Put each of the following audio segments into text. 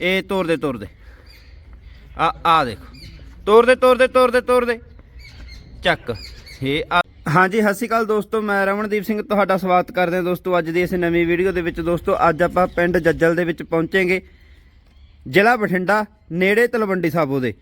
ਇਹ ਤੋੜ ਦੇ ਆ ਆ ਦੇਖੋ। ਤੋਰਦੇ ਦੇ ਤੋਰਦੇ ਤੋਰਦੇ ਚੱਕ। ਇਹ ਹਾਂਜੀ, ਸਤਿ ਸ਼੍ਰੀ ਅਕਾਲ ਦੋਸਤੋ, ਮੈਂ ਰਮਨਦੀਪ ਸਿੰਘ, ਤੁਹਾਡਾ ਸਵਾਗਤ ਕਰਦੇ ਹਾਂ ਦੋਸਤੋ। ਅੱਜ ਦੀ ਇਸ ਨਵੀਂ ਵੀਡੀਓ ਦੇ ਵਿੱਚ ਦੋਸਤੋ, ਅੱਜ ਆਪਾਂ ਪਿੰਡ ਜੱਜਲ ਦੇ ਵਿੱਚ ਪਹੁੰਚेंगे ਜ਼ਿਲ੍ਹਾ ਬਠਿੰਡਾ, ਨੇੜੇ ਤਲਵੰਡੀ ਸਾਬੋ ਦੇ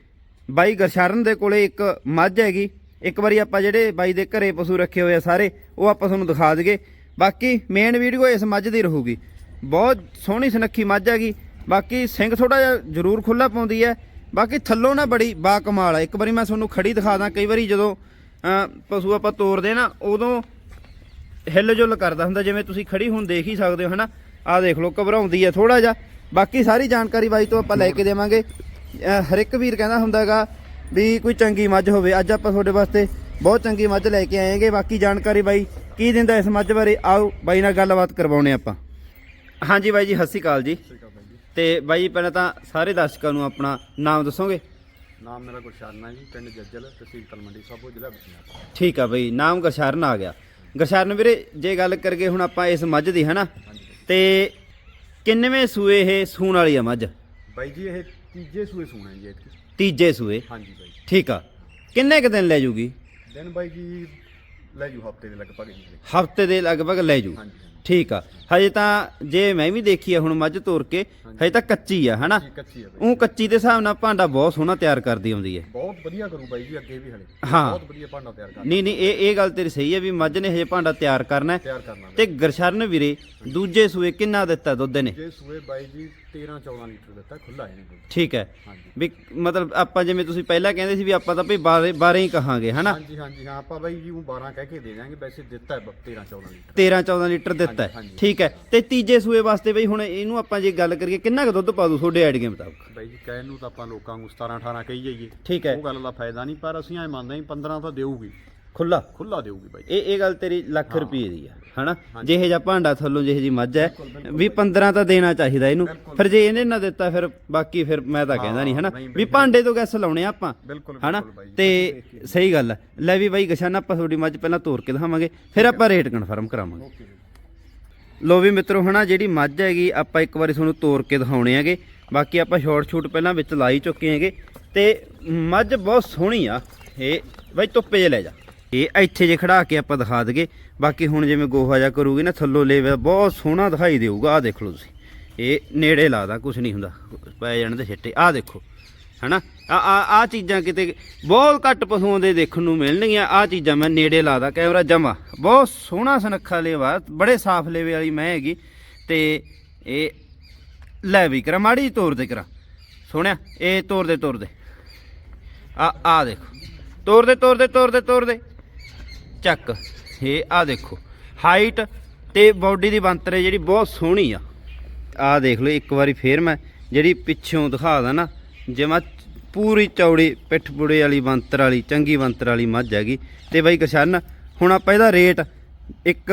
ਬਾਈ ਗਰਸ਼ਰਨ ਦੇ ਕੋਲੇ ਇੱਕ ਮੱਝ ਹੈਗੀ। ਇੱਕ ਵਾਰੀ ਆਪਾਂ ਜਿਹੜੇ ਬਾਈ ਦੇ ਘਰੇ ਪਸ਼ੂ ਰੱਖੇ ਹੋਏ ਆ ਸਾਰੇ, ਉਹ ਆਪਾਂ ਤੁਹਾਨੂੰ ਦਿਖਾ ਦਈਏ। ਬਾਕੀ ਮੇਨ ਵੀਡੀਓ ਇਸ ਮੱਝ ਦੀ ਰਹੂਗੀ। ਬਹੁਤ ਸੋਹਣੀ ਸੁਨੱਖੀ ਮੱਝ ਹੈਗੀ। ਬਾਕੀ ਸਿੰਘ ਥੋੜਾ ਜਿਹਾ ਜ਼ਰੂਰ ਖੁੱਲਾ ਪਾਉਂਦੀ ਹੈ। ਬਾਕੀ ਥੱਲੋਂ ਨਾ ਬੜੀ ਬਾ ਕਮਾਲ ਹੈ ਇੱਕ ਵਾਰੀ ਮੈਂ ਤੁਹਾਨੂੰ ਖੜੀ ਦਿਖਾ ਦਾਂ, ਕਈ ਵਾਰੀ ਜਦੋਂ ਪਸ਼ੂ ਆਪਾਂ ਤੋਰਦੇ ਨਾ, ਉਦੋਂ ਹਿੱਲ ਜੁਲ ਕਰਦਾ ਹੁੰਦਾ, ਜਿਵੇਂ ਤੁਸੀਂ ਖੜੀ ਹੁਣ ਦੇਖ ਹੀ ਸਕਦੇ ਹੋ, ਹਨਾ? ਆਹ ਦੇਖ ਲਓ, ਘਬਰਾਉਂਦੀ ਹੈ ਥੋੜਾ ਜਿਹਾ। ਬਾਕੀ ਸਾਰੀ ਜਾਣਕਾਰੀ ਬਾਈ ਤੋਂ ਆਪਾਂ ਲੈ ਕੇ ਦੇਵਾਂਗੇ। ਹਰ ਇੱਕ ਵੀਰ ਕਹਿੰਦਾ ਹੁੰਦਾਗਾ ਵੀ ਕੋਈ ਚੰਗੀ ਮੱਝ ਹੋਵੇ। ਅੱਜ ਆਪਾਂ ਤੁਹਾਡੇ ਵਾਸਤੇ ਬਹੁਤ ਚੰਗੀ ਮੱਝ ਲੈ ਕੇ ਆਏਗੇ। ਬਾਕੀ ਜਾਣਕਾਰੀ ਬਾਈ ਕੀ ਦਿੰਦਾ ਇਸ ਮੱਝ ਬਾਰੇ, ਆਓ ਬਾਈ ਨਾਲ ਗੱਲਬਾਤ ਕਰਵਾਉਣੇ ਆਪਾਂ। ਹਾਂਜੀ ਬਾਈ ਜੀ, ਸਤਿ ਸ਼੍ਰੀ ਅਕਾਲ ਜੀ। ਤੇ ਬਾਈ ਪਹਿਲਾਂ ਤਾਂ ਸਾਰੇ ਦਰਸ਼ਕਾਂ ਨੂੰ ਆਪਣਾ ਨਾਮ ਦੱਸੋਗੇ? ਨਾਮ ਮੇਰਾ ਗੁਰਸ਼ਰਨ ਹੈ ਜੀ ਪਿੰਡ ਜੱਜਲ ਤਹਿਸੀਲ ਤਲਮੰਡੀ ਸਾਬੋ ਜ਼ਿਲ੍ਹਾ ਬਠਿੰਡਾ। ਠੀਕ ਆ ਬਈ ਨਾਮ ਗਰਸ਼ਰਨ ਆ ਗਿਆ। ਗਰਸ਼ਰਨ ਵੀਰੇ ਜੇ ਗੱਲ ਕਰਗੇ ਹੁਣ ਆਪਾਂ ਇਸ ਮੱਝ ਦੀ ਹਨਾ? ਤੇ ਕਿੰਨਵੇਂ ਸੂਏ ਇਹ ਸੂਣ ਵਾਲੀ ਆ ਮੱਝ? ਬਾਈ ਜੀ ਇਹ ਤੀਜੇ ਸੂਏ ਸੂਣਾ ਜੀ ਇਤਕੀ ਤੀਜੇ ਸੂਏ। ਹਾਂਜੀ ਬਾਈ। ਠੀਕ ਆ। ਕਿੰਨੇ ਕੁ ਦਿਨ ਲੈ ਜੂਗੀ? ਦਿਨ ਬਾਈ ਜੀ ਲੈ ਜੂ ਹਫ਼ਤੇ ਦੇ ਲਗਭਗ ਜੀ ਹਫ਼ਤੇ ਦੇ ਲਗਭਗ ਲੈ ਜੂ। ਹਾਂਜੀ। ਠੀਕ ਆ। ਹਜੇ ਤਾਂ ਜੇ ਮੈਂ ਵੀ ਦੇਖੀ ਆ ਹੁਣ ਮੱਝ ਤੋਰ ਕੇ ਹਜੇ। ਤਾਂ ਕੱਚੀ ਆ ਹਨਾ? ਕੱਚੀ ਉਹ ਕੱਚੀ ਦੇ ਹਿਸਾਬ ਨਾਲ ਭਾਂਡਾ ਬਹੁਤ ਸੋਹਣਾ ਤਿਆਰ ਕਰਦੀ ਆਉਂਦੀ ਹੈ ਬਹੁਤ ਵਧੀਆ ਕਰੂ ਬਾਈ ਜੀ ਅੱਗੇ ਵੀ ਹਲੇ। ਹਾਂ। ਬਹੁਤ ਵਧੀਆ ਭਾਂਡਾ ਤਿਆਰ ਕਰ ਨਹੀਂ ਨਹੀਂ ਇਹ ਇਹ ਗੱਲ ਤੇਰੀ ਸਹੀ ਹੈ ਵੀ ਮੱਝ ਨੇ ਹਜੇ ਭਾਂਡਾ ਤਿਆਰ ਕਰਨਾ ਹੈ। ਤਿਆਰ ਕਰਨਾ ਤੇ ਗਰਸ਼ਰਨ ਵੀਰੇ ਦੂਜੇ ਸੂਏ ਕਿੰਨਾ ਦਿੱਤਾ ਦੁੱਧ ਨੇ ਜੇ ਸੂਏ ਬਾਈ ਜੀ 13 14 ਲੀਟਰ ਦਿੱਤਾ ਖੁੱਲਾ ਇਹਨੇ ਦੁੱਧ ਠੀਕ ਹੈ। ਹਾਂਜੀ। ਵੀ ਮਤਲਬ ਆਪਾਂ ਜਿਵੇਂ ਤੁਸੀਂ ਪਹਿਲਾਂ ਕਹਿੰਦੇ ਸੀ ਵੀ ਆਪਾਂ ਤਾਂ ਭਈ 12 12 ਹੀ ਕਹਾਂਗੇ ਹਨਾ? ਹਾਂਜੀ ਹਾਂਜੀ ਹਾਂ ਆਪਾਂ ਬਾਈ ਜੀ ਉਹ 12 ਕਹਿ ਕੇ ਦੇ ਦਿਆਂਗੇ ਵੈਸੇ ਦਿੱਤਾ ਹੈ 13 14 ਲੀਟਰ। 13 14 ਲੀਟਰ ਦਿੱਤਾ ਹੈ। ਹਾਂਜੀ। ਠੀਕ ਹੈ। ਤੇ ਤੀਜੇ ਸੂਏ ਵਾਸਤੇ ਬਈ ਹੁਣ ਇਹਨੂੰ ਆਪਾਂ ਜੇ ਗੱਲ ਕਰੀਏ ਕਿੰਨਾ ਕੁ ਦੁੱਧ ਪਾ ਦੂ ਤੁਹਾਡੇ ਆਈਡੀਆ ਮੁਤਾਬਕ? ਬਾਈ ਜੀ ਕਹਿਣ ਨੂੰ ਤਾਂ ਆਪਾਂ ਲੋਕਾਂ ਨੂੰ 17 18 ਕਹੀ ਜਾਈਏ। ਠੀਕ ਹੈ। ਉਹ ਗੱਲ ਦਾ ਫਾਇਦਾ ਨਹੀਂ ਪਰ ਅਸੀਂ ਐ ਮੰਨਦੇ ਹਾਂ 15 ਤਾਂ ਦੇਊਗੀ। ਖੁੱਲਾ ਖੁੱਲਾ ਦੇਊਗੀ ਬਾਈ ਇਹ ਇਹ ਗੱਲ ਤੇਰੀ ਲੱਖ ਰੁਪਏ ਦੀ ਆ ਹਨਾ? ਜਿਹੇ ਜਿਹਾ ਭਾਂਡਾ ਥੱਲੋਂ ਜਿਹੇ ਜੀ ਮੱਝ ਹੈ ਵੀ 15 ਤਾਂ ਦੇਣਾ ਚਾਹੀਦਾ ਇਹਨੂੰ। ਫਿਰ ਜੇ ਇਹਨੇ ਨਾ ਦਿੱਤਾ ਫਿਰ ਬਾਕੀ ਫਿਰ ਮੈਂ ਤਾਂ ਕਹਿੰਦਾ ਨਹੀਂ ਹਨਾ? ਵੀ ਭਾਂਡੇ ਤੋਂ ਗੈਸ ਲਾਉਣੇ ਆਪਾਂ ਹਨਾ? ਜੀ। ਤੇ ਸਹੀ ਗੱਲ ਹੈ ਲੈ ਵੀ ਬਾਈ ਗਸ਼ਾਨਾ ਆਪਾਂ ਤੁਹਾਡੀ ਮੱਝ ਪਹਿਲਾਂ ਤੋਰ ਕੇ ਦਿਖਾਵਾਂਗੇ ਫਿਰ ਆਪਾਂ ਰੇਟ ਕਨਫਰਮ ਕਰਾਵਾਂਗੇ। ਜੀ। ਲੋ ਵੀ ਮਿੱਤਰੋ ਹਨਾ ਜਿਹੜੀ ਮੱਝ ਹੈਗੀ ਆਪਾਂ ਇੱਕ ਵਾਰੀ ਤੁਹਾਨੂੰ ਤੋਰ ਕੇ ਦਿਖਾਉਣੇ ਹੈਗੇ। ਬਾਕੀ ਆਪਾਂ ਸ਼ਾਰਟ ਸ਼ੂਟ ਪਹਿਲਾਂ ਵਿੱਚ ਲਾਈ ਚੁੱਕੇ ਹੈਗੇ। ਤੇ ਮੱਝ ਬਹੁਤ ਸੋਹਣੀ ਆ। ਇਹ ਬਾਈ ਧੁੱਪੇ ਲੈ ਜਾ। ਇਹ ਇੱਥੇ ਜੇ ਖੜਾ ਕੇ ਆਪਾਂ ਦਿਖਾ ਦਗੇ ਬਾਕੀ ਹੁਣ ਜਿਵੇਂ ਗੋਹਾ ਜਾ ਕਰੂਗੀ ਨਾ, ਥੱਲੋਂ ਲੇਵਾ ਬਹੁਤ ਸੋਹਣਾ ਦਿਖਾਈ ਦੇਊਗਾ। ਆਹ ਦੇਖ ਲਓ ਤੁਸੀਂ, ਇਹ ਨੇੜੇ ਲਾਦਾ ਕੁਝ ਨਹੀਂ ਹੁੰਦਾ। ਪੈ ਜਾਣ ਦੇ ਛਿੱਟੇ। ਆਹ ਦੇਖੋ, ਹਨਾ? ਆ ਆ ਆ ਚੀਜ਼ਾਂ ਕਿਤੇ ਬਹੁਤ ਘੱਟ ਪਸ਼ੂਆਂ ਦੇ ਦੇਖਣ ਨੂੰ ਮਿਲਣਗੀਆਂ। ਆ ਚੀਜ਼ਾਂ ਮੈਂ ਨੇੜੇ ਲਾਦਾ, ਕੈਮਰਾ ਜਮਾ। ਬਹੁਤ ਸੋਹਣਾ ਸੁਨੱਖਾ ਲੇਵਾ, ਬੜੇ ਸਾਫ਼ ਲੇਵੇ ਵਾਲੀ ਮੈਂ ਹੈਗੀ। ਤੇ ਇਹ ਲੈ ਵੀ ਕਰਾ, ਮਾੜੀ ਜਿਹੀ ਤੋਰ ਦੇ ਕਰਾ। ਸੋਹਣਿਆ, ਇਹ ਤੋਰ ਦੇ ਤੋਰ ਦੇ। ਆ ਆ ਦੇਖੋ। ਤੋਰ ਦੇ ਤੋਰ ਦੇ ਤੋਰ ਦੇ ਤੋਰ ਦੇ। ਚੱਕ। ਇਹ ਆ ਦੇਖੋ। ਹਾਈਟ ਤੇ ਬਾਡੀ ਦੀ ਬੰਤਰੇ ਜਿਹੜੀ ਬਹੁਤ ਸੋਹਣੀ ਆ। ਆ ਦੇਖ ਲਓ ਇੱਕ ਵਾਰੀ ਫੇਰ ਮੈਂ ਜਿਹੜੀ ਪਿੱਛੋਂ ਦਿਖਾ ਦਾਂ ਨਾ ਜਿਵੇਂ ਪੂਰੀ ਚੌੜੀ ਪਿੱਠ ਪੁੜੇ ਵਾਲੀ ਬੰਤਰ ਵਾਲੀ ਚੰਗੀ ਬੰਤਰ ਵਾਲੀ ਮੱਝ ਹੈਗੀ। ਤੇ ਬਾਈ ਕਿਸ਼ਨ ਹੁਣ ਆਪਾਂ ਇਹਦਾ ਰੇਟ ਇੱਕ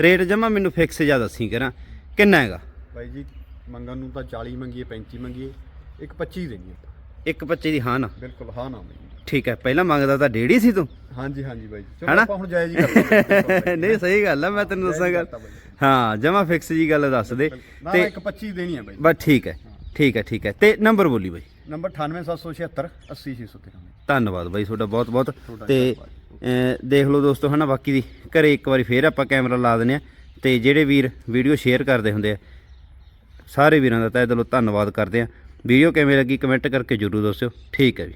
ਰੇਟ ਜਮਾ ਮੈਨੂੰ ਫਿਕਸ ਜਿਹਾ ਦੱਸੀ ਕਰਾਂ। ਕਿੰਨਾ ਹੈਗਾ? ਬਾਈ ਜੀ ਮੰਗਣ ਨੂੰ ਤਾਂ 40 ਮੰਗੀਏ 35 ਮੰਗੀਏ ਇੱਕ 25 ਦੇਣੀ ਆਪਾਂ। ਇੱਕ ਬੱਚੇ ਦੀ ਹਾਂ ਨਾ। ਬਿਲਕੁਲ ਹਾਂ ਨਾ। ਠੀਕ ਹੈ ਪਹਿਲਾਂ ਮੰਗਦਾ ਤਾਂ ਡੇਢ ਹੀ ਸੀ ਤੂੰ। ਹਾਂਜੀ ਹਾਂਜੀ ਬਾਈ ਜੀ। ਚਲੋ ਹਨਾ? ਆਪਾਂ ਹੁਣ ਜਾਇਜ਼ ਹੀ ਕਰਦੇ ਨਹੀਂ ਸਹੀ ਗੱਲ ਆ ਮੈਂ ਤੈਨੂੰ ਦੱਸਾਂ ਗੱਲ। ਹਾਂ ਜਮਾ ਫਿਕਸ ਜੀ ਗੱਲ ਦੱਸ ਦੇ। ਨਾ ਤੇ ਇੱਕ 25 ਦੇਣੀ ਹੈ ਬਾਈ। ਬਸ ਠੀਕ ਹੈ ਠੀਕ ਹੈ ਠੀਕ ਹੈ। ਤੇ ਨੰਬਰ ਬੋਲੀ ਬਾਈ। ਨੰਬਰ 98776 80613 ਧੰਨਵਾਦ ਬਾਈ ਤੁਹਾਡਾ ਬਹੁਤ ਬਹੁਤ। ਤੇ ਦੇਖ ਲਓ ਦੋਸਤੋ ਹਨਾ ਬਾਕੀ ਦੀ ਘਰੇ ਇੱਕ ਵਾਰੀ ਫੇਰ ਆਪਾਂ ਕੈਮਰਾ ਲਾ ਦਿੰਦੇ ਆ ਤੇ ਜਿਹੜੇ ਵੀਰ ਵੀਡੀਓ ਸ਼ੇਅਰ ਕਰਦੇ ਹੁੰਦੇ ਆ ਸਾਰੇ ਵੀਰਾਂ ਦਾ ਤਹਿ ਦਿਲੋਂ ਧੰਨਵਾਦ ਕਰਦੇ ਆ ਵੀਡੀਓ ਕਿਵੇਂ ਲੱਗੀ ਕਮੈਂਟ ਕਰਕੇ ਜਰੂਰ ਦੱਸਿਓ। ਠੀਕ ਹੈ ਜੀ।